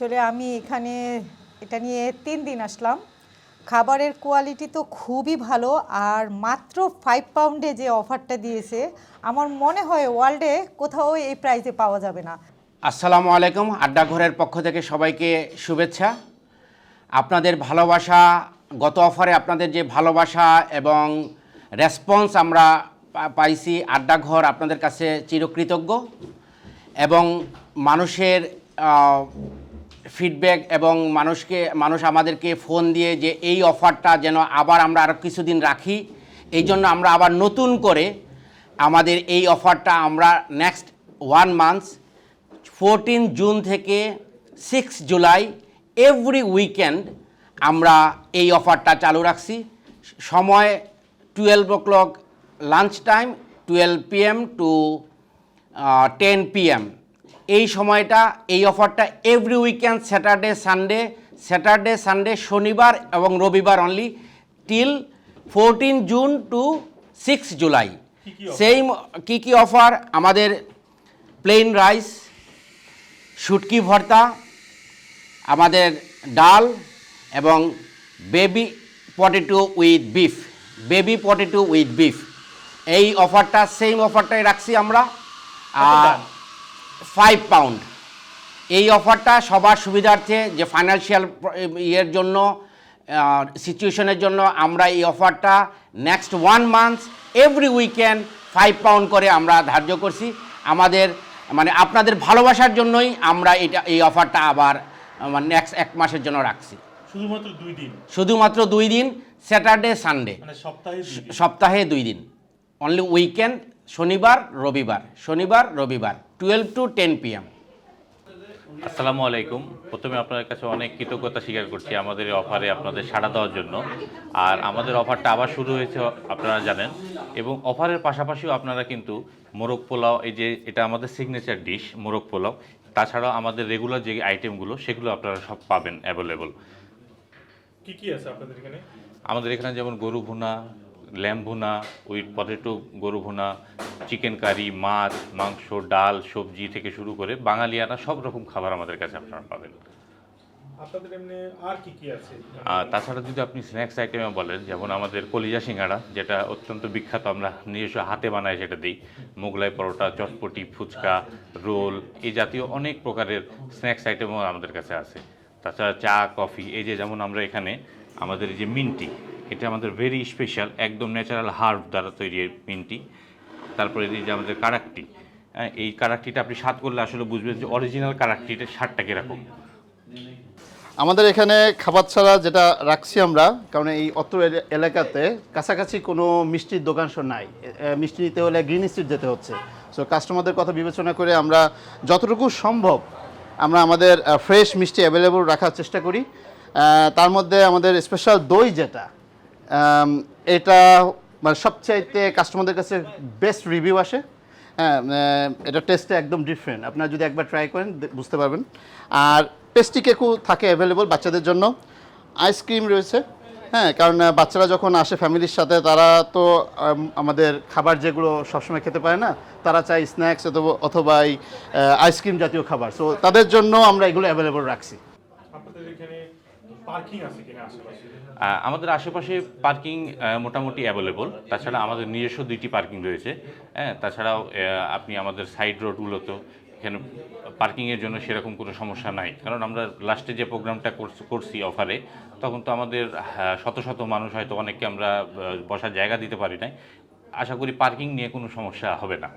আসলে আমি এখানে এটা নিয়ে তিন দিন আসলাম। খাবারের কোয়ালিটি তো খুবই ভালো আর মাত্র ফাইভ পাউন্ডে যে অফারটা দিয়েছে, আমার মনে হয় ওয়ার্ল্ডে কোথাও এই প্রাইসে পাওয়া যাবে না। আসসালামু আলাইকুম, আড্ডা ঘরের পক্ষ থেকে সবাইকে শুভেচ্ছা। আপনাদের ভালোবাসা, গত অফারে আপনাদের যে ভালোবাসা এবং রেসপন্স আমরা পাইছি আড্ডা ঘর আপনাদের কাছে চিরকৃতজ্ঞ এবং মানুষের ফিডব্যাক এবং মানুষকে, মানুষ আমাদেরকে ফোন দিয়ে যে এই অফারটা যেন আবার আমরা আরও কিছুদিন রাখি। এই জন্য আমরা আবার নতুন করে আমাদের এই অফারটা আমরা next one month fourteen June থেকে সিক্স জুলাই এভরি উইকেন্ড আমরা এই অফারটা চালু রাখছি। সময় twelve o'clock lunch time twelve PM to ten PM এই সময়টা এই অফারটা every weekend Saturday Sunday Saturday Sunday শনিবার এবং রবিবার only till fourteen June to six July সেই কী কী অফার আমাদের প্লেন রাইস শুটকি ভর্তা আমাদের ডাল এবং baby potato with beef baby potato with beef এই অফারটা সেম অফারটাই রাখছি আমরা। ফাইভ পাউন্ড এই অফারটা সবার সুবিধার্থে যে ফাইন্যান্সিয়াল ইয়ের জন্য সিচুয়েশনের জন্য আমরা এই অফারটা next one month every weekend five pound করে আমরা ধার্য করছি। আমাদের মানে আপনাদের ভালোবাসার জন্যই আমরা এটা এই অফারটা আবার নেক্সট এক মাসের জন্য রাখছি। শুধুমাত্র দুই দিন? শুধুমাত্র দুই দিন স্যাটারডে সানডে সপ্তাহে সপ্তাহে দুই দিন। অনলি উইকেন্ড শনিবার রবিবার শনিবার রবিবার টুয়েলভ টু টেন পিএম আসসালামু আলাইকুম। প্রথমে আপনাদের কাছে অনেক কৃতজ্ঞতা স্বীকার করছি আমাদের এই অফারে আপনাদের সাড়া দেওয়ার জন্য। আর আমাদের অফারটা আবার শুরু হয়েছে আপনারা জানেন। এবং অফারের পাশাপাশিও আপনারা কিন্তু মোরগ পোলাও এই যে এটা আমাদের সিগনেচার ডিশ মোরগ পোলাও তাছাড়াও আমাদের রেগুলার যে আইটেমগুলো সেগুলো আপনারা সব পাবেন অ্যাভেলেবল কি কি আছে আপনাদের এখানে? আমাদের এখানে যেমন গরু ভুনা ল্যাম্ব ভুনা উইথ পটেটো গরু ভুনা চিকেন কারি মাছ মাংস ডাল সবজি থেকে শুরু করে বাঙালিয়ানা সব রকম খাবার আমাদের কাছে আপনারা পাবেন। আপনাদের এমনি আর কি কি আছে? তাছাড়া যদি আপনি স্ন্যাক্স আইটেমে বলেন যেমন আমাদের কলিজা সিঙ্গাড়া যেটা অত্যন্ত বিখ্যাত আমরা নিজস্ব হাতে বানাই সেটা দিই। মোগলাই পরোটা চটপটি ফুচকা রোল এই জাতীয় অনেক প্রকারের স্ন্যাক্স আইটেমও আমাদের কাছে আছে। তাছাড়া চা কফি এই যে যেমন আমরা এখানে আমাদের এই যে মিন্টি এটা আমাদের ভেরি স্পেশাল একদম ন্যাচারাল হার্ব দ্বারা তৈরি মিন্টি। তারপরে এই যে আমাদের কারাকটি এই কারাকটিটা আপনি স্বাদ করলে আসলে বুঝবেন যে অরিজিনাল কারাকটিটার স্বাদটা কীরকম। আমাদের এখানে খাবার ছাড়া যেটা রাখছি আমরা, কারণ এই অত্র এলা- এলাকাতে কাছাকাছি কোনো মিষ্টির দোকান সো নাই। মিষ্টি নিতে হলে গ্রিন স্ট্রিট যেতে হচ্ছে। সো কাস্টমারদের কথা বিবেচনা করে আমরা যতটুকু সম্ভব আমরা আমাদের ফ্রেশ মিষ্টি অ্যাভেলেবল রাখার চেষ্টা করি। তার মধ্যে আমাদের স্পেশাল দই যেটা এটা মানে সবচাইতে কাস্টমারদের কাছে বেস্ট রিভিউ আসে। হ্যাঁ এটা টেস্টে একদম ডিফারেন্ট আপনারা যদি একবার ট্রাই করেন বুঝতে পারবেন। আর পেস্টি কেকও থাকে অ্যাভেলেবল বাচ্চাদের জন্য। আইসক্রিম রয়েছে। হ্যাঁ কারণ বাচ্চারা যখন আসে ফ্যামিলির সাথে, তারা তো আমাদের খাবার যেগুলো সবসময় খেতে পারে না, তারা চায় স্ন্যাক্স অথবা অথবা আইসক্রিম জাতীয় খাবার। সো তাদের জন্য আমরা এগুলো অ্যাভেলেবল রাখছি আপনাদের এখানে পার্কিং আছে কিনা আশেপাশে আহ, আমাদের আশেপাশে পার্কিং মোটামুটি অ্যাভেলেবল তাছাড়া আমাদের নিজস্ব দুইটি পার্কিং রয়েছে। হ্যাঁ তাছাড়াও আপনি আমাদের সাইড রোডগুলোতেও এখানে পার্কিংয়ের জন্য সেরকম কোনো সমস্যা নাই। কারণ আমরা লাস্টে যে প্রোগ্রামটা করছ- অফারে তখন তো আমাদের শত শত মানুষ হয়তো অনেককে আমরা বসার জায়গা দিতে পারি নাই। আশা করি পার্কিং নিয়ে কোনো সমস্যা হবে না।